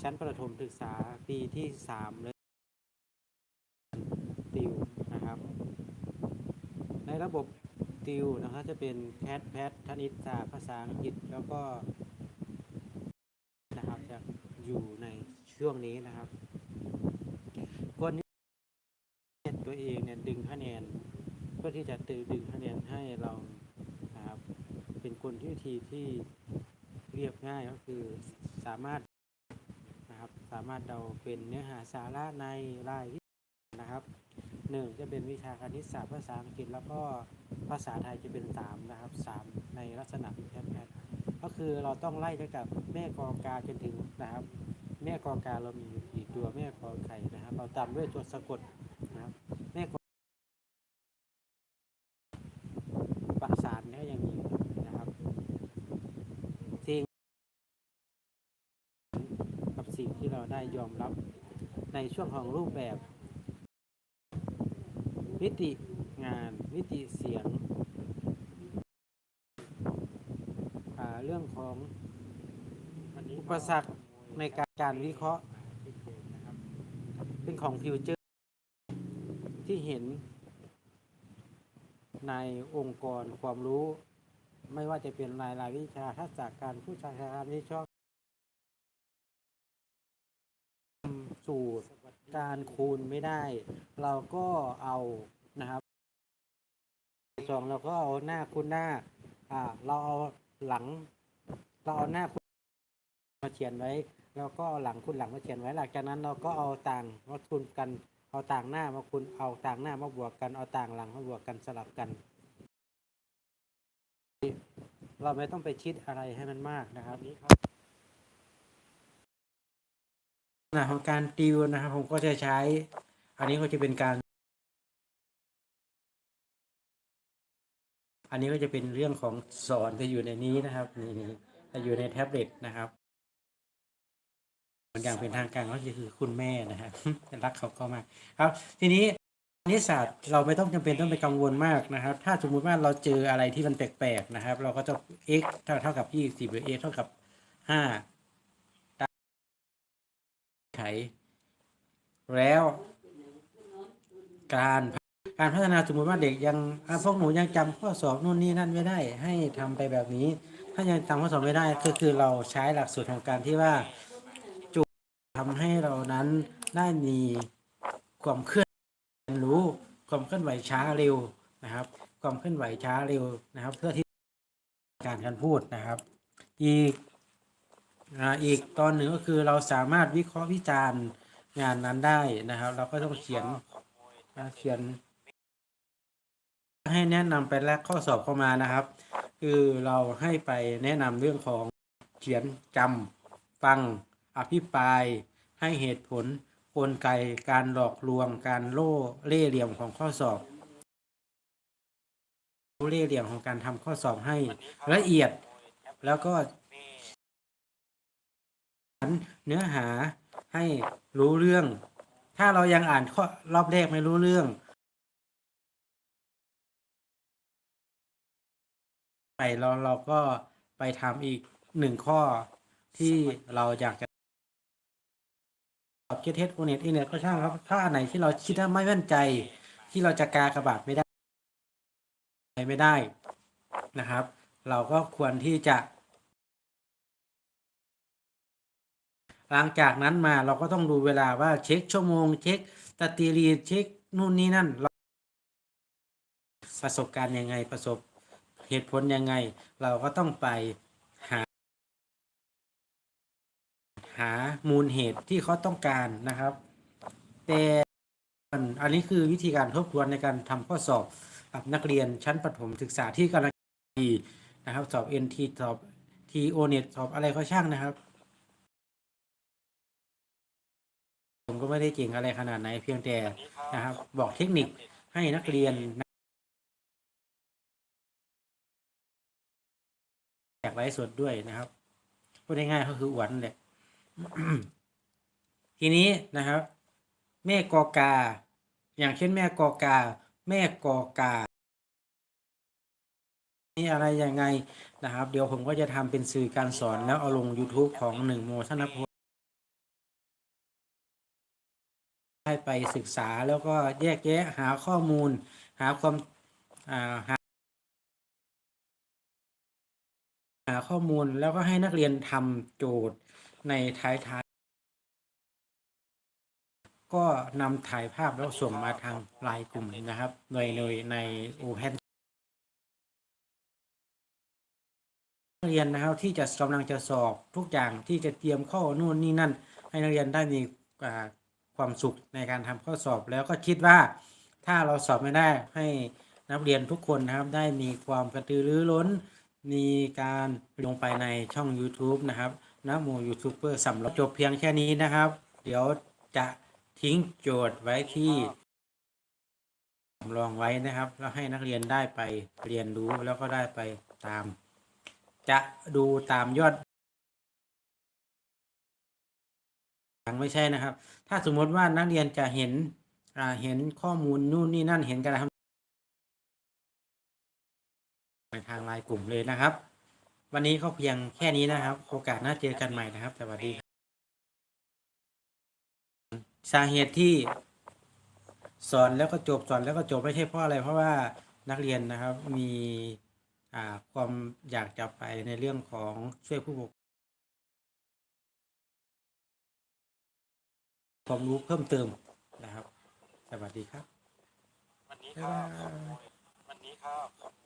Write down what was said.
ชั้นประถมศึกษาปีที่สามเลยติวนะครับ ในระบบติวนะครับจะเป็นแพทแพทคณิตศาสตร์ภาษาอังกฤษแล้วก็นะครับจะอยู่ในช่วงนี้นะครับคนที่ตัวเองเนี่ยดึงคะแนนเพื่อที่จะตึดึงคะแนนให้เรานะครับ เป็นคนที่วิธีที่เรียบง่ายก็คือสามารถ สามารถเราเป็นเนื้อหาสาระในรายวิชานะครับหนึ่งจะเป็นวิชาคณิตศาสตร์ภาษาอังกฤษ แล้วก็ภาษาไทยจะเป็นสามนะครับสามในลักษณะแพทแพทก็คือเราต้องไล่ตั้งแต่แม่กอกาจนถึงนะครับ แม่กอกาเรามีอยู่กี่ตัวแม่กอไข่นะครับ เราตามด้วยตัวสะกดนะครับ แม่กอประสานเนี่ยก็ยังมีอยู่นะครับสิ่งกับสิ่งที่เรา ได้ยอมรับในช่วงของรูปแบบ มิติงาน มิติเสียง เรื่องของอุปสรรคในการการวิเคราะห์ เป็นของฟิวเจอร์ ที่เห็นในองค์กรความรู้ ไม่ว่าจะเป็นรายรายวิชาทักษะการผู้ชาการวิชาสูตรการคูณไม่ได้ เราก็เอานะครับสองเราก็เอาหน้าคูณหน้า อ่า เราเอาหลัง เราเอาหน้าคูณมาเขียนไว้ แล้วก็เอาหลังคูณหลังมาเขียนไว้ หลังจากนั้นเราก็เอาต่างมาคูณกัน เอาต่างหน้ามาคูณ เอาต่างหน้ามาบวกกัน เอาต่างหลังมาบวกกันสลับกัน เราไม่ต้องไปคิดอะไรให้มันมากนะครับ นะของการติวนะครับผมก็จะใช้ อันนี้ก็จะเป็นการ อันนี้ก็จะเป็นเรื่องของสอนจะอยู่ในนี้นะครับนี่นี่จะอยู่ในแท็บเล็ตนะครับอย่างเป็นทางการก็คือคุณแม่นะครับรักเขาก็มากครับ ทีนี้คณิตศาสตร์เราไม่ต้องจำเป็นต้องไปกังวลมากนะครับ ถ้าสมมุติว่าเราเจออะไรที่มันแปลกๆนะครับ เราก็จะ x เท่าเท่ากับ 20 หรือ x เท่ากับ 5 ไข แล้วการการพัฒนาสมมติว่าเด็กยังอะพวกหนูยังจำข้อสอบนู่นนี่นั่นไม่ได้ ให้ทำไปแบบนี้ ถ้ายังจำข้อสอบไม่ได้ก็คือเราใช้หลักสูตรของการที่ว่าจุทำให้เรานั้นได้มีความเคลื่อนเรียนรู้ความเคลื่อนไหวช้าเร็วนะครับ ความเคลื่อนไหวช้าเร็วนะครับ เพื่อที่การการพูดนะครับ อีก อีกตอนหนึ่งก็คือเราสามารถวิเคราะห์วิจารณ์งานนั้นได้นะครับ เราก็ต้องเขียนเขียน ให้แนะนำไปแรกข้อสอบเข้ามานะครับ คือเราให้ไปแนะนำเรื่องของเขียนจำฟังอภิปราย ให้เหตุผลกลไกการหลอกลวงการโล่เล่ห์เหลี่ยมของข้อสอบเล่ห์เหลี่ยมของการทำข้อสอบให้ละเอียด แล้วก็ เนื้อหาให้รู้เรื่อง ถ้าเรายังอ่านข้อรอบแรกไม่รู้เรื่อง ไปเราเราก็ไปทำอีกหนึ่งข้อที่เราอยากจะตอบเกเทสโอเน็ตอีเน็ตก็ช่างครับ ถ้าอันไหนที่เราคิดว่าไม่มั่นใจ ที่เราจะกากระบาดไม่ได้ไม่ได้นะครับ เราก็ควรที่จะ หลังจากนั้นมาเราก็ต้องดูเวลาว่าเช็คชั่วโมง เช็คสตรีรีเช็คนู่นนี่นั่นเราประสบการณ์ยังไงประสบเหตุผลยังไง เราก็ต้องไปหา หามูลเหตุที่เขาต้องการนะครับ แต่อันนี้คือวิธีการทบทวนในการทำข้อสอบกับนักเรียนชั้นประถมศึกษาที่กำลังดีนะครับ สอบ NT สอบ TO NET สอบอะไรก็ช่างนะครับ ผมก็ไม่ได้เก่งอะไรขนาดไหนเพียงแต่นะครับ บอกเทคนิคให้นักเรียนอยากไลฟ์สดด้วยนะครับพูดง่ายๆก็คืออวดนั่นแหละทีนี้นะครับ แม่กอกา อย่างเช่นแม่กอกา แม่กอกานี่อะไรยังไงนะครับ เดี๋ยวผมก็จะทำเป็นสื่อการสอนแล้วเอาลง YouTube ของหนึ่งโมธนพ ได้ไปศึกษาแล้วก็แยกแยะหาข้อมูล หาความหาหาข้อมูลแล้วก็ให้นักเรียนทำโจทย์ในท้ายท้ายๆก็นำถ่ายภาพแล้วส่งมาทางไลน์กลุ่มนะครับโดยโดยใน Open นักเรียนนะครับที่จะกำลังจะสอบทุกอย่างที่จะเตรียมข้อนู่นนี่นั่น ให้นักเรียนได้มีอ่า ความสุขในการทำข้อสอบแล้วก็คิดว่าถ้าเราสอบไม่ได้ให้นักเรียนทุกคนนะครับได้มีความกระตือรือร้น มีการลงไปในช่อง YouTube นะครับนะโมยูทูบเบอร์สำหรับจบเพียงแค่นี้นะครับ เดี๋ยวจะทิ้งโจทย์ไว้ที่สำรองไว้นะครับ แล้วให้นักเรียนได้ไปเรียนรู้แล้วก็ได้ไปตาม จะดูตามยอด ยังไม่ใช่นะครับ ถ้าสมมติว่านักเรียนจะเห็นอ่าเห็นข้อมูลนู่นนี่นั่นเห็นการทำในทางไลน์กลุ่มเลยนะครับ วันนี้ก็เพียงแค่นี้นะครับ โอกาสหน้าเจอกันใหม่นะครับสวัสดีครับสาเหตุที่สอนแล้วก็จบสอนแล้วก็จบไม่ใช่เพราะอะไรเพราะว่านักเรียนนะครับมีความอยากจะไปในเรื่องของช่วยผู้ปก ความรู้เพิ่มเติมนะครับ สวัสดีครับ วันนี้บ๊ายก็บายวันนี้ก็ขอบคุณ